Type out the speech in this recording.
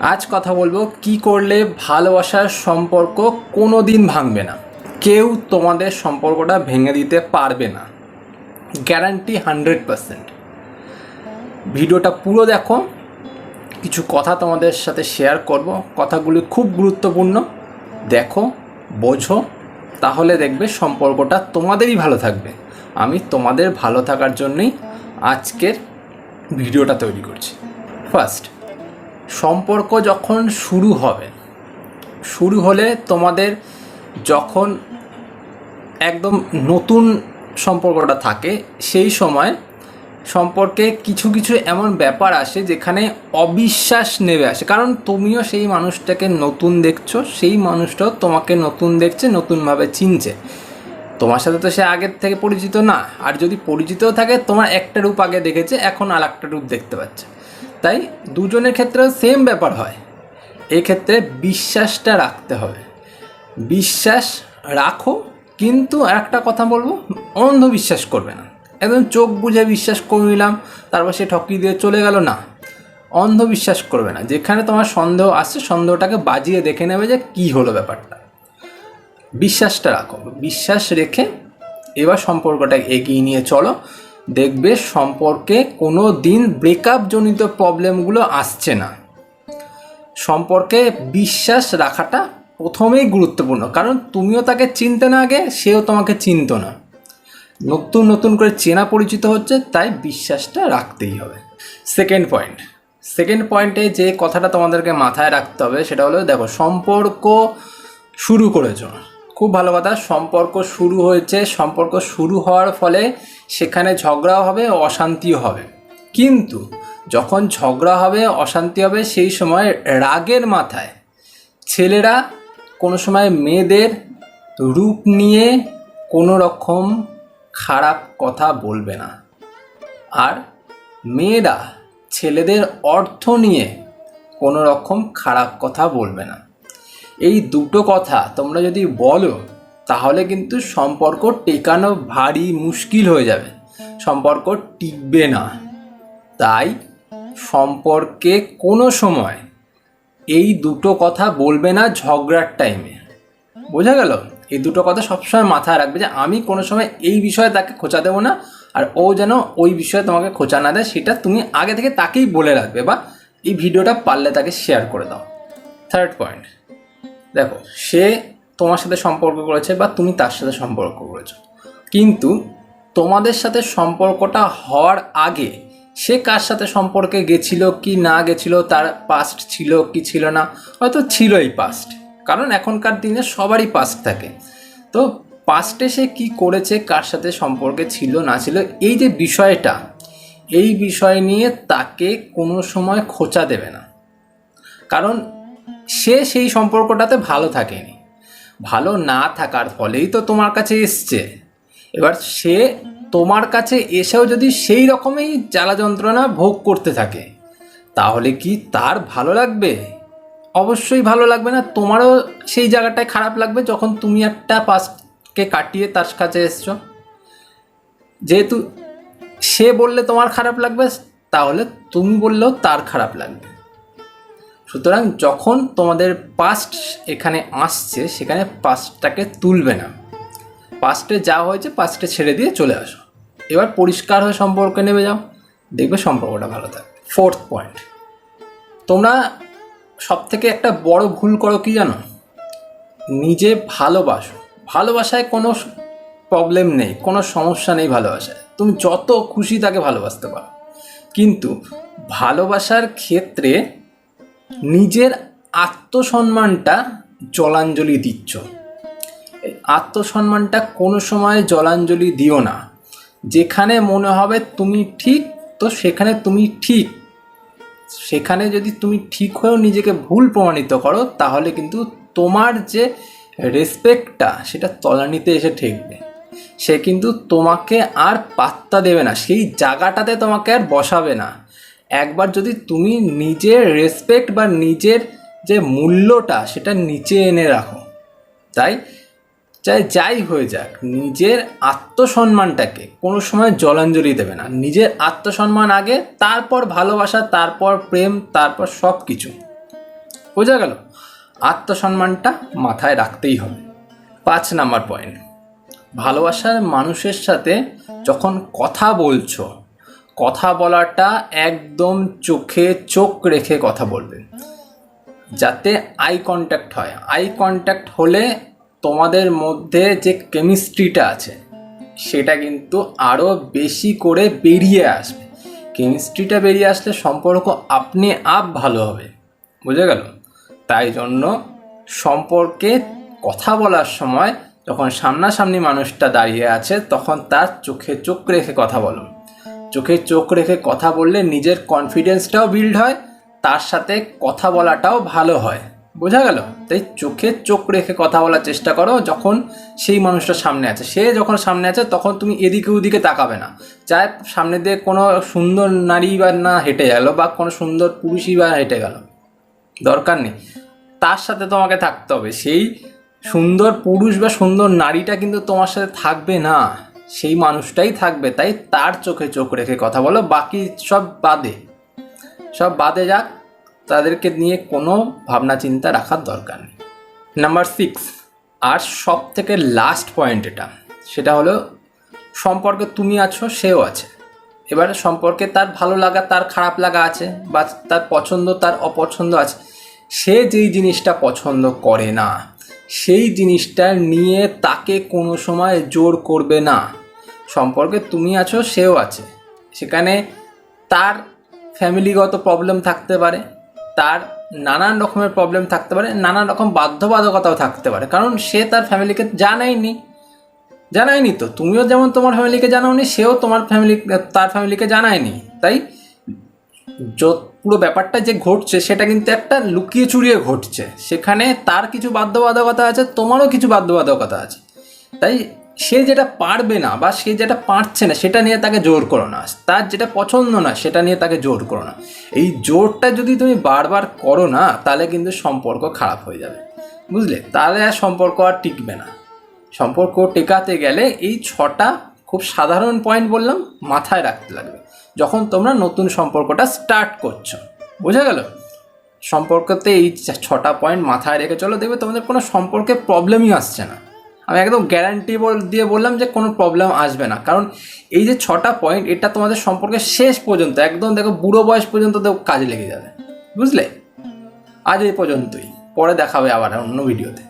আজ কথা বলব কি করলে ভালোবাসার সম্পর্ক কোনো দিন ভাঙবে না। কেউ তোমাদের সম্পর্কটা ভেঙে দিতে পারবে না। Guarantee hundred percent. ভিডিওটা পুরো দেখো। কিছু কথা তোমাদের সাথে শেয়ার করব। কথাগুলি খুব গুরুত্বপূর্ণ। দেখো, বোঝো। তাহলে দেখবে সম্পর্কটা তোমাদেরই ভালো থাকবে। আমি তোমাদের ভালো থাকার জন্যই আজকের ভিডিওটা তৈরি করছি। ফার্স্ট সম্পর্ক যখন শুরু হবে, শুরু হলে তোমাদের যখন একদম নতুন সম্পর্কটা থাকে, সেই সময় সম্পর্কে কিছু কিছু এমন ব্যাপার আসে যেখানে অবিশ্বাস নেমে আসে। কারণ তুমিও সেই মানুষটাকে নতুন দেখছ, সেই মানুষটাও তোমাকে নতুন দেখছে, নতুনভাবে চিনছে। তোমার সাথে তো সে আগের থেকে পরিচিত না। আর যদি পরিচিতও থাকে, তোমার একটা রূপ আগে দেখেছে, এখন আর একটা রূপ দেখতে পাচ্ছে। তাই দুজনের ক্ষেত্রেও সেম ব্যাপার হয়। এক্ষেত্রে বিশ্বাসটা রাখতে হবে। বিশ্বাস রাখো, কিন্তু একটা কথা বলব, অন্ধবিশ্বাস করবে না। একদম চোখ বুঝে বিশ্বাস করে নিলাম, তারপর সে ঠকিয়ে দিয়ে চলে গেল, না। অন্ধবিশ্বাস করবে না। যেখানে তোমার সন্দেহ আসছে সন্দেহটাকে বাজিয়ে দেখে নেবে যে কী হলো ব্যাপারটা। বিশ্বাসটা রাখো। বিশ্বাস রেখে এবার সম্পর্কটা এগিয়ে নিয়ে চলো। দেখবে সম্পর্কে কোনো দিন ব্রেকআপ জনিত প্রবলেমগুলো আসছে না। সম্পর্কে বিশ্বাস রাখাটা প্রথমেই গুরুত্বপূর্ণ, কারণ তুমিও তাকে চিনতে না আগে সেও তোমাকে চিনত না। নতুন নতুন করে চেনা পরিচিত হচ্ছে, তাই বিশ্বাসটা রাখতেই হবে। সেকেন্ড পয়েন্ট সেকেন্ড পয়েন্টে যে কথাটা তোমাদেরকে মাথায় রাখতে হবে সেটা হলো, দেখো সম্পর্ক শুরু করেছ। খুব ভালো কথা, সম্পর্ক শুরু হয়েছে, সম্পর্ক শুরু হওয়ার ফলে সেখানে ঝগড়াও হবে, অশান্তিও হবে। কিন্তু যখন ঝগড়া হবে, অশান্তি হবে, সেই সময় রাগের মাথায় ছেলেরা কোনো সময় মেয়েদের রূপ নিয়ে কোনো রকম খারাপ কথা বলবে না। আর মেয়েরা ছেলেদের অর্থ নিয়ে কোনো রকম খারাপ কথা বলবে না। এই দুটো কথা তোমরা যদি বলো তাহলে কিন্তু সম্পর্ক টেকানো ভারী মুশকিল হয়ে যাবে। সম্পর্ক টিকবে না। তাই সম্পর্কে কোনো সময় এই দুটো কথা বলবে না ঝগড়ার টাইমে বোঝা গেল? এই দুটো কথা সবসময় মাথায় রাখবে যে আমি কোনো সময় এই বিষয়ে তাকে খোঁচা দেবো না, আর ও যেন ওই বিষয়ে তোমাকে খোঁচা না দেয়, সেটা তুমি আগে থেকে তাকেই বলে রাখবে বা এই ভিডিওটা পারলে তাকে শেয়ার করে দাও। থার্ড পয়েন্ট দেখো, সে তোমার সাথে সম্পর্ক করেছে বা তুমি তার সাথে সম্পর্ক করেছ। কিন্তু তোমাদের সাথে সম্পর্কটা হওয়ার আগে সে কার সাথে সম্পর্কে গেছিল, কি না গেছিল, তার পাস্ট ছিল, কি ছিল না, হয়তো ছিলই পাস্ট কারণ এখনকার দিনে সবারই পাস্ট থাকে। তো পাস্টে সে কি করেছে, কার সাথে সম্পর্কে ছিল, না ছিল, এই যে বিষয়টা, এই বিষয় নিয়ে তাকে কোনো সময় খোঁচা দেবে না। কারণ সে সেই সম্পর্কটাতে ভালো থাকেনি। ভালো না থাকার ফলেই তো তোমার কাছে এসছে। এবার সে তোমার কাছে এসেও যদি সেই রকমই জ্বালা যন্ত্রণা ভোগ করতে থাকে, তাহলে কি তার ভালো লাগবে? অবশ্যই ভালো লাগবে না, তোমারও সেই জায়গাটায় খারাপ লাগবে যখন তুমি একটা পাসকে কাটিয়ে তার কাছে এসছো। যেহেতু সে বললে তোমার খারাপ লাগবে, তাহলে তুমি বললেও তার খারাপ লাগবে। সুতরাং যখন তোমাদের পাস্ট এখানে আসছে, সেখানে পাস্টটাকে তুলবে না। পাস্টে যা হয়েছে পাস্টে ছেড়ে দিয়ে চলে আসো। এবার পরিষ্কার হয়ে সম্পর্কে নেমে যাও। দেখবে সম্পর্কটা ভালো থাকবে ফোর্থ পয়েন্ট তোমরা সব থেকে একটা বড় ভুল করো কি জানো? নিজে ভালোবাসো। ভালোবাসায় কোনো প্রবলেম নেই, কোনো সমস্যা নেই ভালোবাসায়। তুমি যত খুশি তাকে ভালোবাসতে পারো। কিন্তু ভালোবাসার ক্ষেত্রে নিজের আত্মসম্মানটা জলাঞ্জলি দিচ্ছ। আত্মসম্মানটা কোনো সময় জলাঞ্জলি দিও না। যেখানে মনে হবে তুমি ঠিক, তো সেখানে তুমি ঠিক। সেখানে যদি তুমি ঠিক হয়েও নিজেকে ভুল প্রমাণিত করো, তাহলে কিন্তু তোমার যে রেসপেক্টটা সেটা তলানিতে এসে ঠেকবে। সে কিন্তু তোমাকে আর পাত্তা দেবে না। সেই জায়গাটাতে তোমাকে আর বসাবে না। একবার যদি তুমি নিজের রেসপেক্ট বা নিজের যে মূল্যটা সেটা নিচে এনে রাখো, তাই চাই, যাই হয়ে যাক, নিজের আত্মসম্মানটাকে কোনো সময় জলাঞ্জলি দেবে না। নিজের আত্মসম্মান আগে, তারপর ভালোবাসা, তারপর প্রেম, তারপর সব কিছু বোঝা গেল? আত্মসম্মানটা মাথায় রাখতেই হবে। পাঁচ নাম্বার পয়েন্ট ভালোবাসার মানুষের সাথে যখন কথা বলছো কথা বলাটা একদম চোখে চোখ রেখে কথা বলবে। যাতে আই কন্ট্যাক্ট হয়। আই কন্ট্যাক্ট হলে তোমাদের মধ্যে যে কেমিস্ট্রিটা আছে, সেটা কিন্তু আরও বেশি করে বেরিয়ে আসবে। কেমিস্ট্রিটা বেরিয়ে আসলে সম্পর্ক আপনি আপ ভালো হবে। বুঝে গেল? তাই জন্য সম্পর্কে কথা বলার সময় যখন সামনাসামনি মানুষটা দাঁড়িয়ে আছে, তখন তার চোখে চোখ রেখে কথা বলো। চোখে চোখ রেখে কথা বললে নিজের কনফিডেন্সটাও বিল্ড হয়, তার সাথে কথা বলাটাও ভালো হয়। বোঝা গেল? তাই চোখে চোখ রেখে কথা বলার চেষ্টা করো যখন সেই মানুষটা সামনে আছে। সে যখন সামনে আছে, তখন তুমি এদিকে ওদিকে তাকাবে না। চাই সামনে দিয়ে কোনো সুন্দর নারী বা না হেঁটে গেল বা কোনো সুন্দর পুরুষই বা হেঁটে গেল। দরকার নেই। তার সাথে তোমাকে থাকতে হবে। সেই সুন্দর পুরুষ বা সুন্দর নারীটা কিন্তু তোমার সাথে থাকবে না। সেই মানুষটাই থাকবে, তাই তার চোখে চোখ রেখে কথা বলো, বাকি সব বাদে। সব বাদে যাক, তাদেরকে নিয়ে কোনো ভাবনা চিন্তা রাখার দরকার নেই। নাম্বার সিক্স, আর সব থেকে লাস্ট পয়েন্ট এটা, সেটা হলো সম্পর্কে তুমি আছো, সেও আছে। এবারে সম্পর্কে তার ভালো লাগা, তার খারাপ লাগা আছে, বা তার পছন্দ, তার অপছন্দ আছে, সে যেই জিনিসটা পছন্দ করে না, সেই জিনিসটা নিয়ে তাকে কোনো সময় জোর করবে না। সম্পর্কে তুমি আছো, সেও আছে। সেখানে তার ফ্যামিলিগত প্রবলেম থাকতে পারে, তার নানান রকমের প্রবলেম থাকতে পারে, নানান রকম বাধ্যবাধকতাও থাকতে পারে। কারণ সে তার ফ্যামিলিকে জানায়নি। জানায়নি তো। তুমিও যেমন তোমার ফ্যামিলিকে জানাওনি, সেও তোমার ফ্যামিলি তার ফ্যামিলিকে জানায়নি। তাই পুরো ব্যাপারটা যে ঘটছে, সেটা কিন্তু একটা লুকিয়ে চুরিয়ে ঘটছে। সেখানে তার কিছু বাধ্যবাধকতা আছে, তোমারও কিছু বাধ্যবাধকতা আছে। তাই সে যেটা পারবে না বা সে যেটা পারছে না, সেটা নিয়ে তাকে জোর করো না। তার যেটা পছন্দ না, সেটা নিয়ে তাকে জোর করো না। এই জোরটা যদি তুমি বারবার করো না, তাহলে কিন্তু সম্পর্ক খারাপ হয়ে যাবে। বুঝলে? তাহলে আর সম্পর্ক আর টিকবে না। সম্পর্ক টেকাতে গেলে এই ছটা খুব সাধারণ পয়েন্ট বললাম, মাথায় রাখতে লাগবে। যখন তোমরা নতুন সম্পর্কটা স্টার্ট করছ। বোঝা গেল? সম্পর্কতে এই ছটা পয়েন্ট মাথায় রেখে চলো, দেখবে তোমাদের কোনো সম্পর্কে প্রবলেমই আসছে না। আমি একদম গ্যারান্টি দিয়ে বললাম যে কোনো প্রবলেম আসবে না। কারণ এই যে ছটা পয়েন্ট এটা তোমাদের সম্পর্কে শেষ পর্যন্ত, একদম দেখো বুড়ো বয়স পর্যন্ত তো কাজে লেগে যাবে। বুঝলে? আজ এই পর্যন্তই। পরে দেখাবে আবার অন্য ভিডিওতে